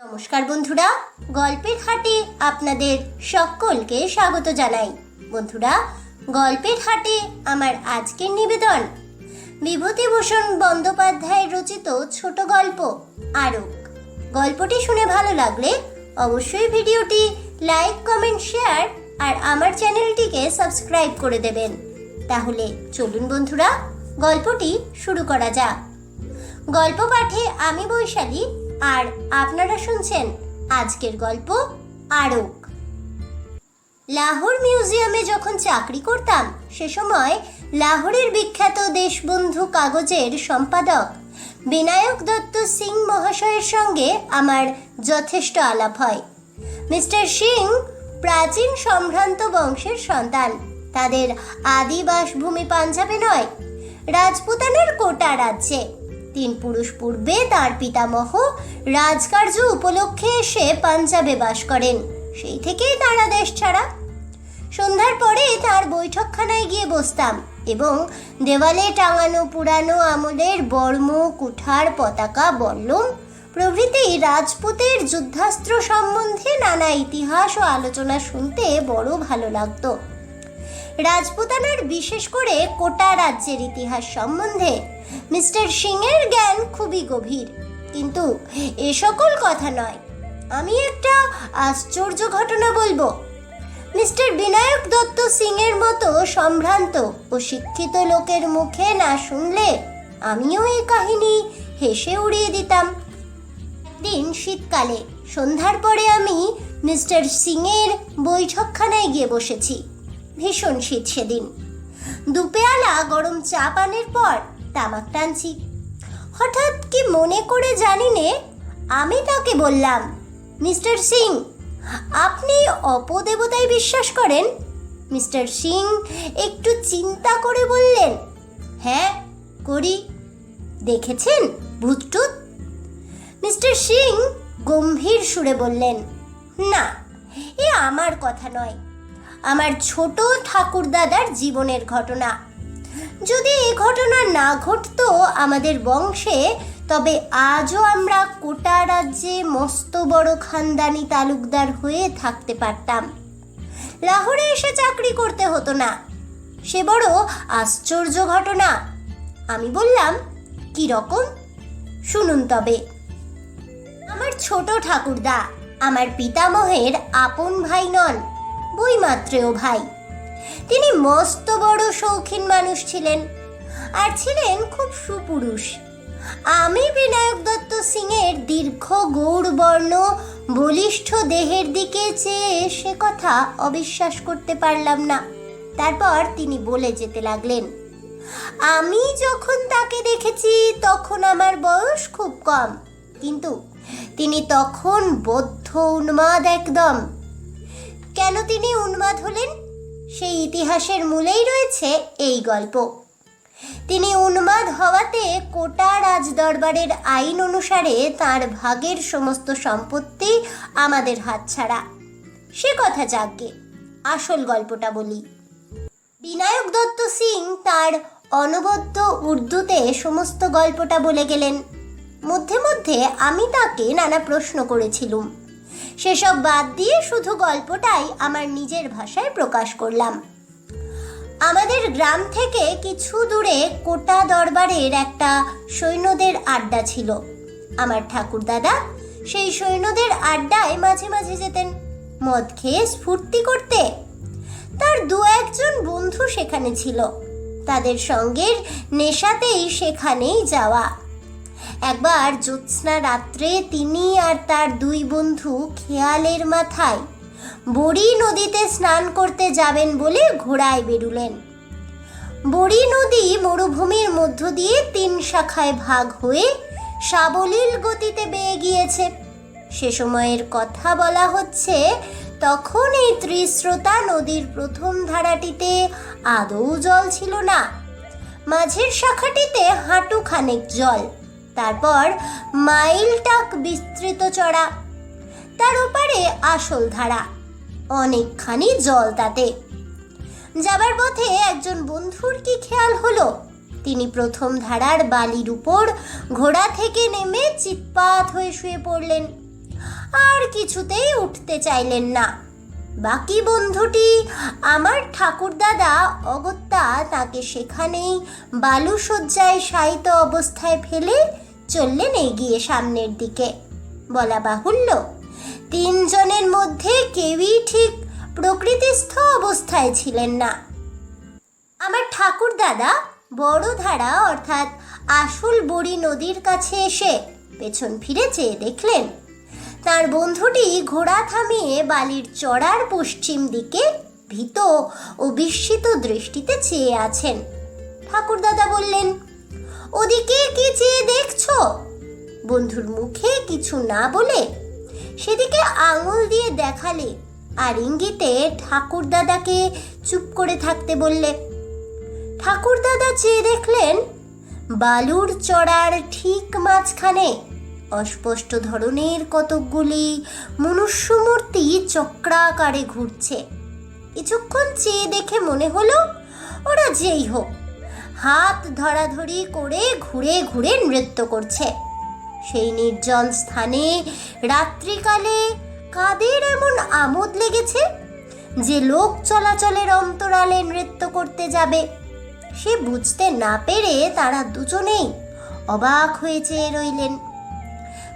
নমস্কার বন্ধুরা, গল্পের হাটে আপনাদের সকলকে স্বাগত জানাই। বন্ধুরা, গল্পের হাটে আমার আজকের নিবেদন। বিভূতিভূষণ বন্দ্যোপাধ্যায়ের রচিত ছোট গল্প, আরক। গল্পটি শুনে ভালো লাগলে অবশ্যই ভিডিওটি লাইক, কমেন্ট, শেয়ার আর আমার চ্যানেলটিকে সাবস্ক্রাইব করে দেবেন। তাহলে চলুন বন্ধুরা, গল্পটি শুরু করা যাক। গল্প পাঠে আমি বৈশালী আর আপনারা শুনছেন আজকের গল্প আরক। লাহোর মিউজিয়ামে যখন চাকরি করতাম, সে সময় লাহোরের বিখ্যাত দেশবন্ধু কাগজের সম্পাদক বিনায়ক দত্ত সিং মহাশয়ের সঙ্গে আমার যথেষ্ট আলাপ হয়। মিস্টার সিং প্রাচীন সম্ভ্রান্ত বংশের সন্তান। তাদের আদি বাসভূমি পাঞ্জাবে নয়, রাজপুতানের কোটা রাজ্যে। তিন পুরুষ পূর্বে তার পিতামহ রাজকার্য উপলক্ষে এসে পাঞ্জাবে বাস করেন। সেই থেকেই তারা দেশ ছাড়া। সন্ধ্যার পরে তার বৈঠকখানায় গিয়ে বসতাম এবং দেওয়ালে টাঙানো পুরানো আমলের বর্ম কুঠার পতাকা, বল্লম প্রভৃতি রাজপুতের যুদ্ধাস্ত্র সম্বন্ধে নানা ইতিহাস ও আলোচনা শুনতে বড় ভালো লাগতো। রাজপুতানার বিশেষ করে কোটা রাজ্যের ইতিহাস সম্বন্ধে। মিস্টার সিংয়ের জ্ঞান খুবই গভীর। কিন্তু এ সকল কথা নয়। আমি একটা আশ্চর্য ঘটনা বলব। মিস্টার বিনায়ক দত্ত সিংয়ের মতো সম্ভ্রান্ত ও শিক্ষিত লোকের মুখে না শুনলে আমিও এই কাহিনী হেসে উড়িয়ে দিতাম। দিন শীতকালে সন্ধ্যার পরে আমি মিস্টার সিংয়ের বৈঠকখানায় গিয়ে বসেছি। ভীষণ শীত সেদিন। দুপেয়ালা গরম চা পানের পর তামাক টানছি। হঠাৎ কি মনে করে জানি নে, আমি তাকে বললাম, মিস্টার সিং, আপনি অপদেবতায় বিশ্বাস করেন? মিস্টার সিং একটু চিন্তা করে বললেন হ্যাঁ করি। দেখেছেন, ভূতটুত? মিস্টার সিং গম্ভীর সুরে বললেন, না, এ আমার কথা নয়। আমার ছোট ঠাকুরদাদার জীবনের ঘটনা। যদি এ ঘটনা না ঘটতো আমাদের বংশে, তবে আজও আমরা কোটা রাজ্যে মস্ত বড় খানদানি তালুকদার হয়ে থাকতে পারতাম। লাহোরে এসে চাকরি করতে হতো না। সে বড় আশ্চর্য ঘটনা। আমি বললাম, কি রকম? শুনুন তবে। আমার ছোট ঠাকুরদা, আমার পিতামহের আপন ভাই নন। বইমাত্রেও ভাই। তিনি মস্ত বড় শৌখিন মানুষ ছিলেন আর ছিলেন খুব সুপুরুষ। আমি বিনায়ক দত্ত সিংয়ের দীর্ঘ গৌরবর্ণ, বলিষ্ঠ দেহের দিকে চেয়ে সে কথা অবিশ্বাস করতে পারলাম না। তারপর তিনি বলে যেতে লাগলেন, আমি যখন তাকে দেখেছি তখন আমার বয়স খুব কম। কিন্তু তিনি তখন বদ্ধ উন্মাদ একদম। কেন তিনি উন্মাদ হলেন? সেই ইতিহাসের মূলেই রয়েছে এই গল্প। তিনি উন্মাদ হওয়াতে কোটা রাজদরবারের আইন অনুসারে তার ভাগের সমস্ত সম্পত্তি আমাদের হাতছাড়া। সে কথা যাকগে আসল গল্পটা বলি। বিনায়ক দত্ত সিং তার অনবদ্য উর্দুতে সমস্ত গল্পটা বলে গেলেন। মধ্যে মধ্যে আমি তাকে নানা প্রশ্ন করেছিলুম। সেসব বাদ দিয়ে শুধু গল্পটাই আমার নিজের ভাষায় প্রকাশ করলাম। আমাদের গ্রাম থেকে কিছু দূরে কোটা দরবারের একটা সৈন্যদের আড্ডা ছিল। আমার ঠাকুরদাদা সেই সৈন্যদের আড্ডায় মাঝে মাঝে যেতেন, মদ খেয়ে স্ফূর্তি করতে। তার দু একজন বন্ধু সেখানে ছিল। তাদের সঙ্গের নেশাতেই সেখানেই যাওয়া। একবার জ্যোৎস্না রাত্রে তিনি আর তার দুই বন্ধু খেয়ালের মাথায় বড়ি নদীতে স্নান করতে যাবেন বলে ঘোড়ায় বেরুলেন। বড়ি নদী মরুভূমির মধ্য দিয়ে তিন শাখায় ভাগ হয়ে সাবলীল গতিতে বেয়ে গিয়েছে। সে সময়ের কথা বলা হচ্ছে, তখন এই ত্রিস্রোতা নদীর প্রথম ধারাটিতে আদৌ জল ছিল না। মাঝের শাখাটিতে হাঁটু খানেক জল। তারপর মাইলটাক বিস্তৃত চড়া, তার ওপারে আসল ধারা, অনেকখানি জল তাতে। যাবার পথে একজন বন্ধুর কি খেয়াল হলো? তিনি প্রথম ধারার বালির উপর ঘোড়া থেকে নেমে চিৎপাত হয়ে শুয়ে পড়লেন। আর কিছুতেই উঠতে চাইলেন না। বাকি বন্ধুটি আমার ঠাকুরদাদা অগত্যা তাকে সেখানেই বালুসজ্জায় শায়িত অবস্থায় ফেলে চললেন এগিয়ে সামনের দিকে। বলা বাহুল্য, তিনজনের মধ্যে কেউই ঠিক প্রকৃতিস্থ অবস্থায় ছিলেন না। আমার ঠাকুর দাদা বড় ধারা অর্থাৎ আসল বড়ি নদীর কাছে এসে পেছন ফিরে চেয়ে দেখলেন, তার বন্ধুটি ঘোড়া থামিয়ে বালির চড়ার পশ্চিম দিকে ভীত ও বিস্মিত দৃষ্টিতে চেয়ে আছেন। ঠাকুর দাদা বললেন ওদিকে কি চেয়ে দেখছ? বন্ধুর মুখে কিছু না বলে সেদিকে আঙুল দিয়ে দেখালে আর ইঙ্গিতে ঠাকুর দাদাকে চুপ করে থাকতে বললে, ঠাকুর দাদা চেয়ে দেখলেন? বালুর চড়ার ঠিক মাঝখানে অস্পষ্ট ধরনের কতকগুলি মনুষ্যমূর্তি চক্রাকারে ঘুরছে। কিছুক্ষণ চেয়ে দেখে মনে হলো, ওরা যেই হোক হাত ধরাধরি করে ঘুরে ঘুরে নৃত্য করছে। সেই নির্জন স্থানে রাত্রিকালে কাদের এমন আমোদ লেগেছে যে লোক চলাচলের অন্তরালে নৃত্য করতে যাবে? সে বুঝতে না পেরে তারা দুজনেই অবাক হয়ে চেয়ে রইলেন।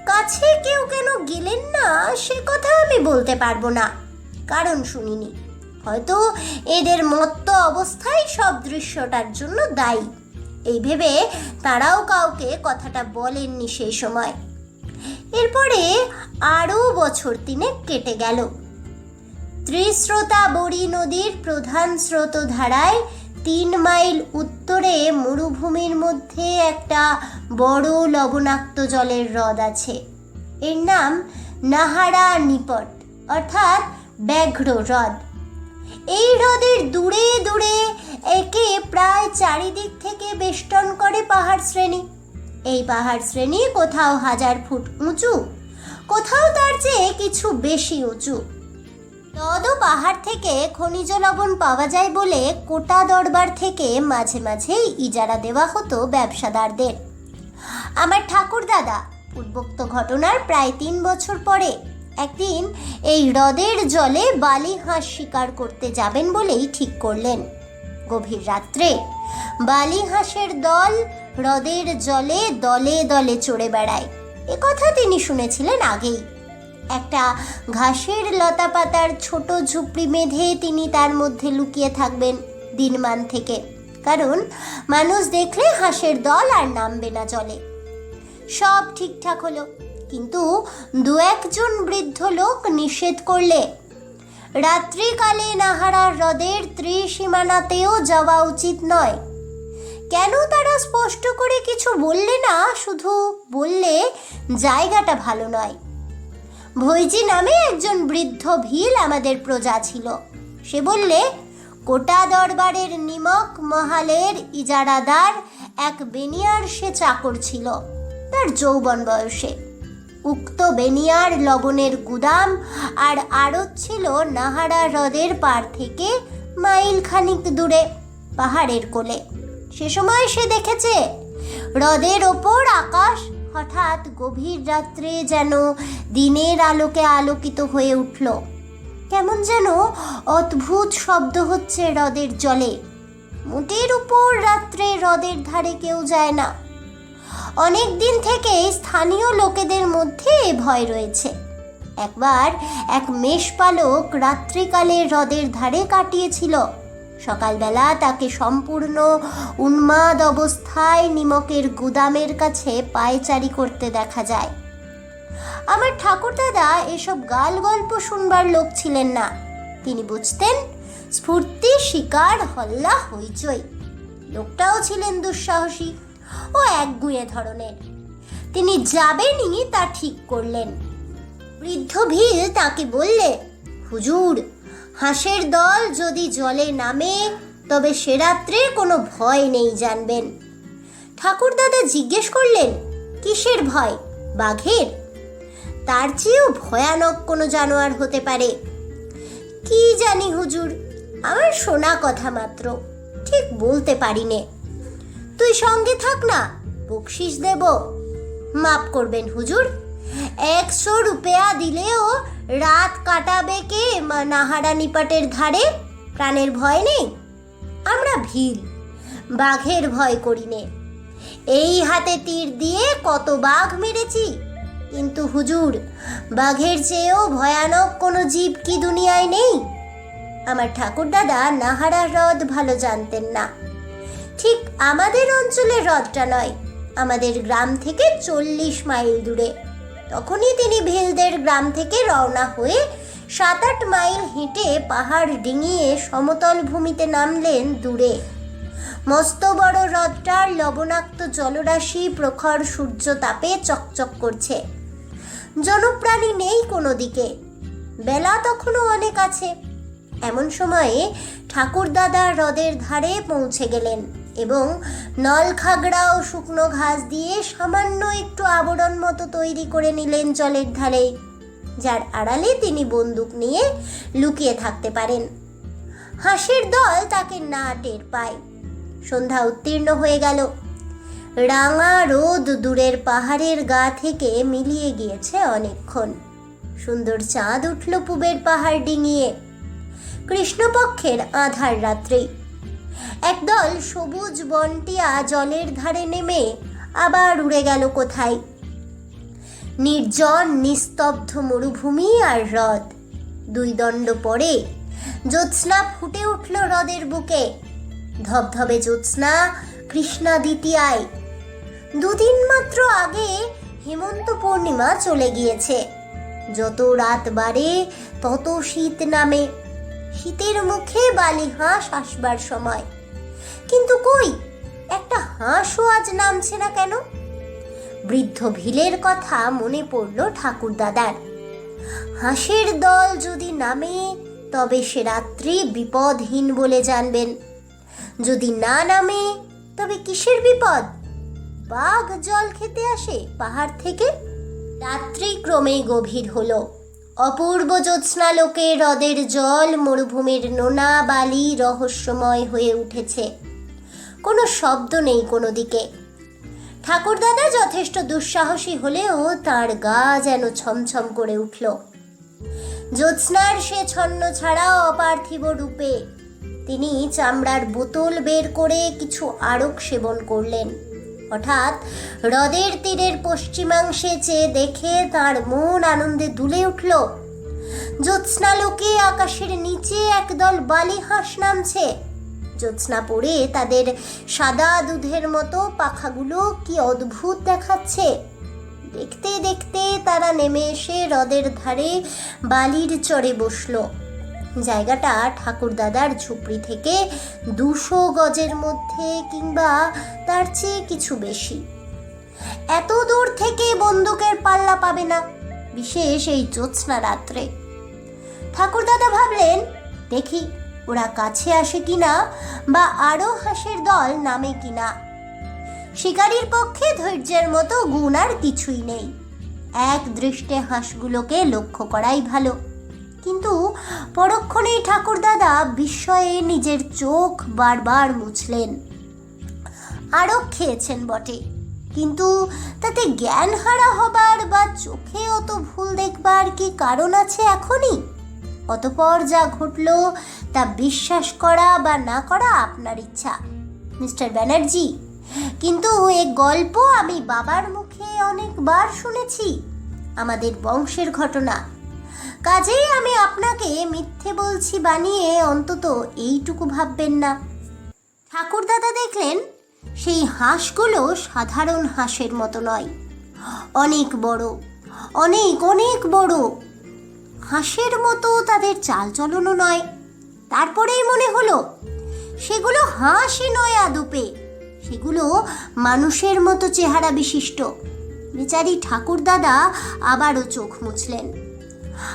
কাছে কেউ কেন গেলেন না সে কথা আমি বলতে পারব না। কারণ শুনিনি। হয়তো এদের মত্ত অবস্থায় সব দৃশ্যটার জন্য দায়ী। এই ভেবে তারাও কাউকে কথাটা বলেননি সেই সময়। এরপরে আরও বছর তিনেক কেটে গেল। ত্রিস্রোতা বড়ি নদীর প্রধান স্রোতধারায় তিন মাইল উত্তরে মরুভূমির মধ্যে একটা বড় লবণাক্ত জলের হ্রদ আছে। এর নাম নাহারা নিপট, অর্থাৎ ব্যাঘ্র হ্রদ। এই হ্রদের দূরে দূরে একে প্রায় চারিদিক থেকে বেষ্টন করে পাহাড় শ্রেণি। এই পাহাড় শ্রেণি কোথাও হাজার ফুট উঁচু, কোথাও তার চেয়ে কিছু বেশি উঁচু। নদ ও পাহাড় থেকে খনিজ লবণ পাওয়া যায় বলে কোটা দরবার থেকে মাঝে মাঝেই ইজারা দেওয়া হতো ব্যবসাদারদের। আমার ঠাকুর দাদা পূর্বোক্ত ঘটনার প্রায় তিন বছর পরে একদিন এই হ্রদের জলে বালি হাঁস শিকার করতে যাবেন বলেই ঠিক করলেন। গভীর রাত্রে বালি হাঁসের দল হ্রদের জলে দলে দলে চড়ে বেড়ায়। কথা তিনি শুনেছিলেন আগেই। একটা ঘাসের লতা পাতার ছোট ঝুপড়ি বেঁধে তিনি তার মধ্যে লুকিয়ে থাকবেন দিনমান থেকে। কারণ মানুষ দেখলে হাঁসের দল আর নামবে না জলে। সব ঠিকঠাক হলো। কিন্তু দু একজন বৃদ্ধ লোক নিষেধ করলে। রাত্রিকালে নাহারা হ্রদের ত্রিসীমানাতেও যাওয়া উচিত নয়। কেন তারা স্পষ্ট করে কিছু বললে না, শুধু বললে জায়গাটা ভালো নয়। ভৈজি নামে একজন বৃদ্ধ ভিল আমাদের প্রজা ছিল। সে বললে, কোটা দরবারের নিমক মহালের ইজারাদার এক বেনিয়ার সে চাকর ছিল। তার যৌবন বয়সে। উক্ত বেনিয়ার লবণের গুদাম আর আড়ত ছিল নাহারা হ্রদের পার থেকে মাইল খানিক দূরে, পাহাড়ের কোলে। সে সময় সে দেখেছে, হ্রদের ওপর আকাশ হঠাৎ গভীর রাত্রে যেন দিনের আলোকে আলোকিত হয়ে উঠল। কেমন যেন অদ্ভুত শব্দ হচ্ছে হ্রদের জলে। মোটের উপর রাত্রে হ্রদের ধারে কেউ যায় না। অনেক দিন থেকে স্থানীয় লোকেদের মধ্যে ভয় রয়েছে। একবার এক মেষপালক রাত্রিকালে হ্রদের ধারে কাটিয়েছিল। সকালবেলা তাকে সম্পূর্ণ উন্মাদ অবস্থায় নিমকের গুদামের কাছে পায়চারি করতে দেখা যায়। আমার ঠাকুরদাদা, এসব গাল গল্প শুনবার লোক ছিলেন না। তিনি বুঝতেন স্ফূর্তি, শিকার, হল্লা, হইচই। লোকটাও ছিলেন দুঃসাহসী। ও একগুঁয়ে ধরনের। তিনি যাবেনই তা ঠিক করলেন। বৃদ্ধ ভিল তাকে বললে, হুজুর, হাঁসের দল যদি জলে নামে, তবে সে রাত্রে কোনো ভয় নেই জানবেন। ঠাকুরদাদা জিজ্ঞেস করলেন, কিসের ভয়? বাঘের? তার চেয়েও ভয়ানক কোনো জানোয়ার হতে পারে। কি জানি হুজুর, আমার শোনা কথা মাত্র, ঠিক বলতে পারি নে। তুই সঙ্গে থাক না, বকশিস দেব। মাপ করবেন হুজুর। একশো রুপেয়া দিলেও রাত কাটাবে কে নাহারা নিপাটের ধারে? প্রাণের ভয় নেই? আমরা ভিল, বাঘের ভয় করি নে। এই হাতে তীর দিয়ে কত বাঘ মেরেছি। কিন্তু হুজুর, বাঘের চেয়েও ভয়ানক কোনো জীব কি দুনিয়ায় নেই? আমার ঠাকুরদাদা নাহারা হ্রদ ভালো জানতেন না। ঠিক আমাদের অঞ্চলের হ্রদটা নয় আমাদের গ্রাম থেকে চল্লিশ মাইল দূরে। তখনই তিনি ভিলদের গ্রাম থেকে রওনা হয়ে সাত আট মাইল হেঁটে পাহাড় ডিঙিয়ে সমতল ভূমিতে নামলেন দূরে। মস্ত বড় হ্রদটার লবণাক্ত জলরাশি প্রখর সূর্য তাপে চকচক করছে। জনপ্রাণী নেই কোনো দিকে। বেলা তখনও অনেক আছে। এমন সময়ে ঠাকুরদাদা হ্রদের ধারে পৌঁছে গেলেন। এবং নলখাগড়া ও শুকনো ঘাস দিয়ে সামান্য একটু আবরণ মতো তৈরি করে নিলেন জলের ধারে যার আড়ালে তিনি বন্দুক নিয়ে লুকিয়ে থাকতে পারেন। হাঁসের দল তাকে না টের পায়। সন্ধ্যা উত্তীর্ণ হয়ে গেল। রাঙা রোদ দূরের পাহাড়ের গা থেকে মিলিয়ে গিয়েছে অনেকক্ষণ। সুন্দর চাঁদ উঠল পুবের পাহাড় ডিঙিয়ে। কৃষ্ণপক্ষের আধার রাত্রি। একদল সবুজ বনটিয়া জলের ধারে নেমে আবার উড়ে গেল কোথায়? নির্জন, নিস্তব্ধ মরুভূমি আর হ্রদ। দুই দণ্ড পরে জ্যোৎস্না ফুটে উঠল হ্রদের বুকে। ধবধবে জ্যোৎস্না কৃষ্ণা দ্বিতীয়ায় দুদিন মাত্র আগে হেমন্ত পূর্ণিমা চলে গিয়েছে। যত রাত বাড়ে, তত শীত নামে। শীতের মুখে বালি হাঁস আসবার সময়। কিন্তু কই, একটা হাঁসও আজ নামছে না কেন? বৃদ্ধ ভিলের কথা মনে পড়ল ঠাকুর দাদার। হাঁসের দল যদি নামে, তবে সে রাত্রি বিপদহীন বলে জানবেন। যদি না নামে, তবে কিসের বিপদ? বাঘ জল খেতে আসে পাহাড় থেকে? রাত্রি ক্রমেই গভীর হলো। অপূর্ব জ্যোৎস্নালোকে হ্রদের জল মরুভূমির নোনা বালি রহস্যময় হয়ে উঠেছে। কোনো শব্দ নেই কোনো দিকে। ঠাকুরদাদা যথেষ্ট দুঃসাহসী হলেও তার গা যেন ছমছম করে উঠল। জ্যোৎস্নার সে ছন্ন ছাড়াও অপার্থিব রূপে তিনি চামড়ার বোতল বের করে কিছু আরক সেবন করলেন। হঠাৎ হ্রদের তীরের পশ্চিমাংশে চেয়ে দেখে তার মন আনন্দে দুলে উঠল। জ্যোৎস্নালোকে আকাশের নিচে একদল বালি হাঁস নামছে। জ্যোৎস্না পড়ে তাদের সাদা দুধের মতো পাখাগুলো কি অদ্ভুত দেখাচ্ছে। দেখতে দেখতে তারা নেমে এসে হ্রদের ধারে বালির চড়ে বসল। জায়গাটা ঠাকুরদাদার ঝুপড়ি থেকে দুশো গজের মধ্যে কিংবা তার চেয়ে কিছু বেশি। এত দূর থেকে বন্দুকের পাল্লা পাবে না, বিশেষ এই জ্যোৎস্না রাত্রে। ঠাকুরদাদা ভাবলেন, দেখি, ওরা কাছে আসে কিনা বা আরও হাঁসের দল নামে কিনা। শিকারীর পক্ষে ধৈর্যের মতো গুণ আর কিছুই নেই। এক দৃষ্টে হাঁসগুলোকে লক্ষ্য করাই ভালো। কিন্তু পরক্ষণেই ঠাকুরদাদা বিস্ময়ে নিজের চোখ বারবার মুছলেন। আরও খেয়েছেন বটে, কিন্তু তাতে জ্ঞান হারা হবার বা চোখে অত ভুল দেখবার কি কারণ আছে এখনই? অতপর যা ঘটল তা বিশ্বাস করা বা না করা আপনার ইচ্ছা, মিস্টার ব্যানার্জি। কিন্তু এ গল্প আমি বাবার মুখে অনেকবার শুনেছি। আমাদের বংশের ঘটনা কাজেই আমি আপনাকে মিথ্যে বলছি বানিয়ে অন্তত এইটুকু ভাববেন না। ঠাকুরদাদা দেখলেন, সেই হাঁসগুলো সাধারণ হাঁসের মতো নয়। অনেক বড়, অনেক অনেক বড়। হাঁসের মতো তাদের চালচলনও নয়। তারপরেই মনে হলো, সেগুলো হাঁসই নয় আদপে, সেগুলো মানুষের মতো চেহারা বিশিষ্ট। বেচারি ঠাকুরদাদা আবারও চোখ মুছলেন।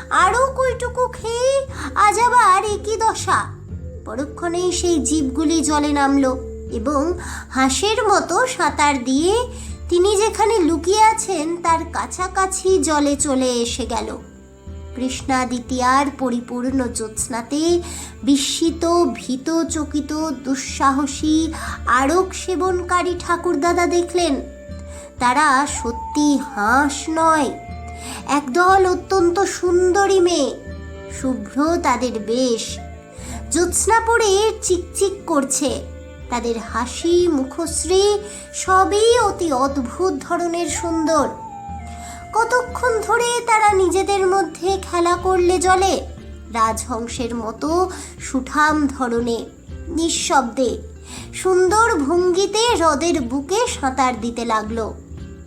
আরও কইটুকু খেয়ে আজ আবার একই দশা। পরক্ষণেই সেই জীবগুলি জলে নামলো এবং হাঁসের মতো সাঁতার দিয়ে তিনি যেখানে লুকিয়ে আছেন তার কাছাকাছি জলে চলে এসে গেল। কৃষ্ণা দ্বিতীয়ার পরিপূর্ণ জ্যোৎস্নাতে বিস্মিত, ভীত, চকিত, দুঃসাহসী আরক সেবনকারী ঠাকুরদাদা দেখলেন, তারা সত্যি হাঁস নয়। একদল অত্যন্ত সুন্দরী মেয়ে, শুভ্র তাদের বেশ। জ্যোৎস্না পরে চিকচিক করছে। তাদের হাসি, মুখশ্রী সবই অতি অদ্ভুত ধরনের সুন্দর। কতক্ষণ ধরে তারা নিজেদের মধ্যে খেলা করলে জলে? রাজহংসের মতো সুঠাম ধরনে, নিঃশব্দে, সুন্দর ভঙ্গিতে হ্রদের বুকে সাঁতার দিতে লাগল।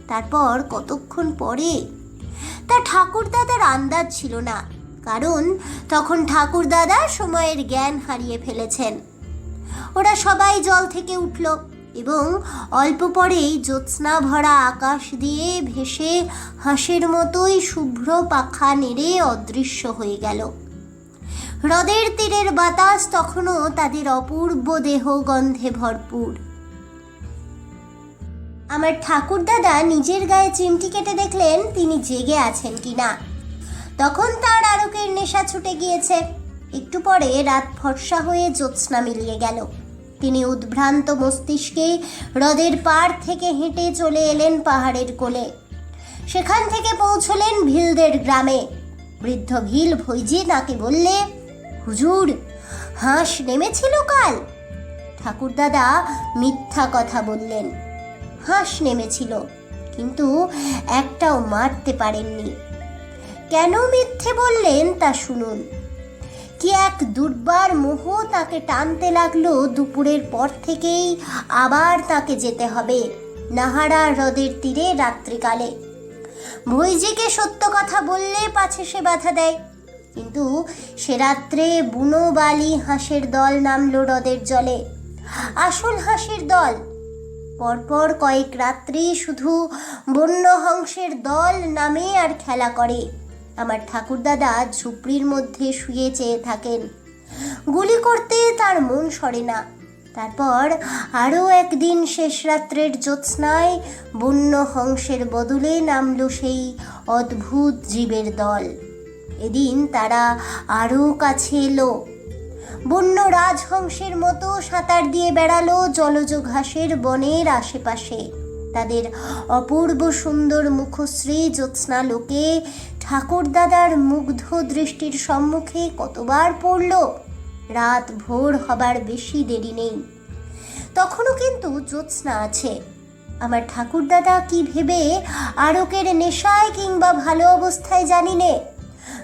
তারপর কতক্ষণ পরে তা ঠাকুরদাদার আন্দাজ ছিল না, কারণ তখন ঠাকুরদাদা সময়ের জ্ঞান হারিয়ে ফেলেছেন। ওরা সবাই জল থেকে উঠল এবং অল্প পরেই জ্যোৎস্না ভরা আকাশ দিয়ে ভেসে হাঁসের মতোই শুভ্র পাখা নেড়ে অদৃশ্য হয়ে গেল। হ্রদের তীরের বাতাস তখনও তাদের অপূর্ব দেহ গন্ধে ভরপুর। আমার ঠাকুরদাদা নিজের গায়ে চিমটি কেটে দেখলেন তিনি জেগে আছেন কি না তখন তার আরকের নেশা ছুটে গিয়েছে। একটু পরে রাত ফর্সা হয়ে জ্যোৎস্না মিলিয়ে গেল। তিনি উদ্ভ্রান্ত মস্তিষ্কে হ্রদের পাড় থেকে হেঁটে চলে এলেন পাহাড়ের কোলে। সেখান থেকে পৌঁছলেন ভিলদের গ্রামে। বৃদ্ধ ভিল ভৈজি তাকে বললে, হুজুর, হাঁস নেমেছিল কাল? ঠাকুরদাদা মিথ্যা কথা বললেন। হাঁস নেমেছিল, কিন্তু একটাও মারতে পারেননি। কেন মিথ্যে বললেন তা শুনুন। কি এক দুর্বার মোহ তাকে টানতে লাগল, দুপুরের পর থেকেই আবার তাকে যেতে হবে নাহারা হ্রদের তীরে রাত্রিকালে। ভৈজিকে সত্য কথা বললে পাছে সে বাধা দেয়, কিন্তু সে রাত্রে বুনো বালি হাঁসের দল নামলো হ্রদের জলে। আসল হাঁসের দল পরপর কয়েক রাত্রি শুধু বন্য হংসের দল নামে আর খেলা করে। আমার ঠাকুরদাদা ঝুপড়ির মধ্যে শুয়ে চেয়ে থাকেন। গুলি করতে তার মন সরে না। তারপর আরও একদিন শেষ রাত্রের জ্যোৎস্নায় বন্য হংসের বদলে নামল সেই অদ্ভুত জীবের দল। এদিন তারা আরও কাছে এলো। বন্য রাজহংসের মতো সাঁতার দিয়ে বেড়ালো জলজ ঘাসের বনের আশেপাশে। তাদের অপূর্ব সুন্দর মুখশ্রী জ্যোৎস্না লোকে ঠাকুরদাদার মুগ্ধ দৃষ্টির সম্মুখে কতবার পড়ল। রাত ভোর হবার বেশি দেরি নেই। তখনও কিন্তু জ্যোৎস্না আছে। আমার ঠাকুরদাদা কি ভেবে আরকের নেশায় কিংবা ভালো অবস্থায় জানি নে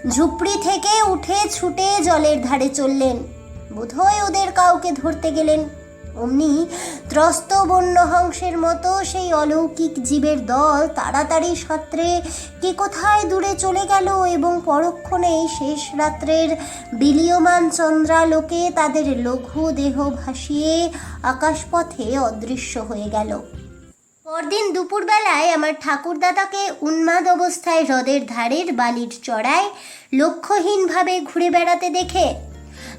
ঝুপড়ি থেকে উঠে ছুটে জলের ধারে চললেন। বোধহয় ওদের কাউকে ধরতে গেলেন। অমনি ত্রস্ত বন্য হংসের মতো সেই অলৌকিক জীবের দল তাড়াতাড়ি সাঁতরে কে কোথায় দূরে চলে গেল এবং পরক্ষণেই শেষ রাত্রের বিলীয়মান চন্দ্রালোকে তাদের লঘু দেহ ভাসিয়ে আকাশপথে অদৃশ্য হয়ে গেল। পরদিন দুপুরবেলায় আমার ঠাকুরদাদাকে উন্মাদ অবস্থায় হ্রদের ধারের বালির চড়ায় লক্ষ্যহীনভাবে ঘুরে বেড়াতে দেখে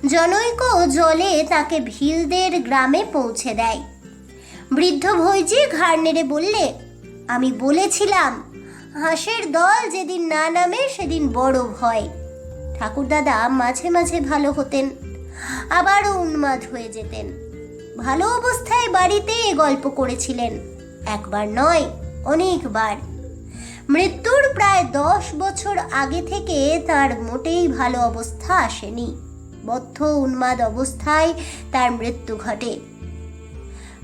জনৈক জলে তাকে ভিলদের গ্রামে পৌঁছে দেয়। বৃদ্ধ ভৈজি ঘাড় নেড়ে বললে, আমি বলেছিলাম, হাঁসের দল যেদিন না নামে সেদিন বড় ভয়। ঠাকুরদাদা মাঝে মাঝে ভালো হতেন, আবারও উন্মাদ হয়ে যেতেন। ভালো অবস্থায় বাড়িতে গল্প করেছিলেন। একবার নয়, অনেকবার। মৃত্যুর প্রায় দশ বছর আগে থেকে তার মোটেই ভালো অবস্থা আসেনি। বদ্ধ উন্মাদ অবস্থায় তার মৃত্যু ঘটে।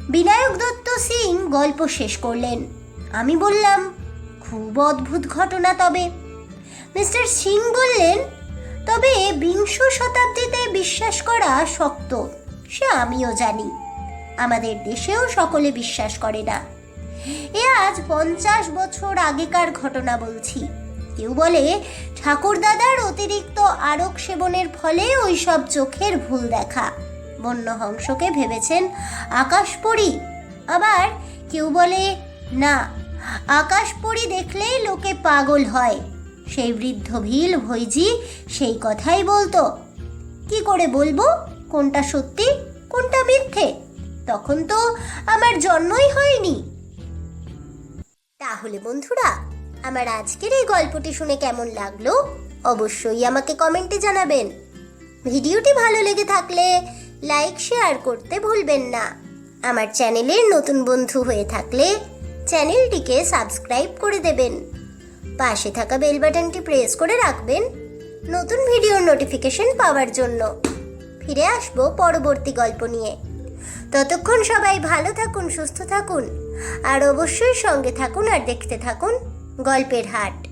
বিনায়ক দত্ত সিং গল্প শেষ করলেন। আমি বললাম, খুব অদ্ভুত ঘটনা তবে। মিস্টার সিং বললেন, তবে বিংশ শতাব্দীতে বিশ্বাস করা শক্ত, সে আমিও জানি। আমাদের দেশেও সকলে বিশ্বাস করে না। এ আজ পঞ্চাশ বছর আগেকার ঘটনা বলছি। কেউ বলে, ঠাকুরদাদার অতিরিক্ত আরক সেবনের ফলে ওইসব চোখের ভুল দেখা। বন্য হংসকে ভেবেছেন, আকাশপরি। আবার কেউ বলে, না, আকাশপরি দেখলেই লোকে পাগল হয়। সেই বৃদ্ধ ভিল ভৈজি সেই কথাই বলতো। কি করে বলব? কোনটা সত্যি, কোনটা মিথ্যে? তখন তো আমার জন্মই হয়নি। তাহলে বন্ধুরা আমার আজকের এই গল্পটি শুনে কেমন লাগল অবশ্যই আমাকে কমেন্টে জানাবেন। ভিডিওটি ভালো লেগে থাকলে লাইক, শেয়ার করতে ভুলবেন না। আমার চ্যানেলের নতুন বন্ধু হয়ে থাকলে চ্যানেলটিকে সাবস্ক্রাইব করে দেবেন। পাশে থাকা বেল বাটনটি প্রেস করে রাখবেন নতুন ভিডিওর নোটিফিকেশন পাওয়ার জন্য। ফিরে আসব পরবর্তী গল্প নিয়ে। ততক্ষণ সবাই ভালো থাকুন, সুস্থ থাকুন, আর অবশ্যই সঙ্গে থাকুন আর দেখতে থাকুন গল্পের হাট।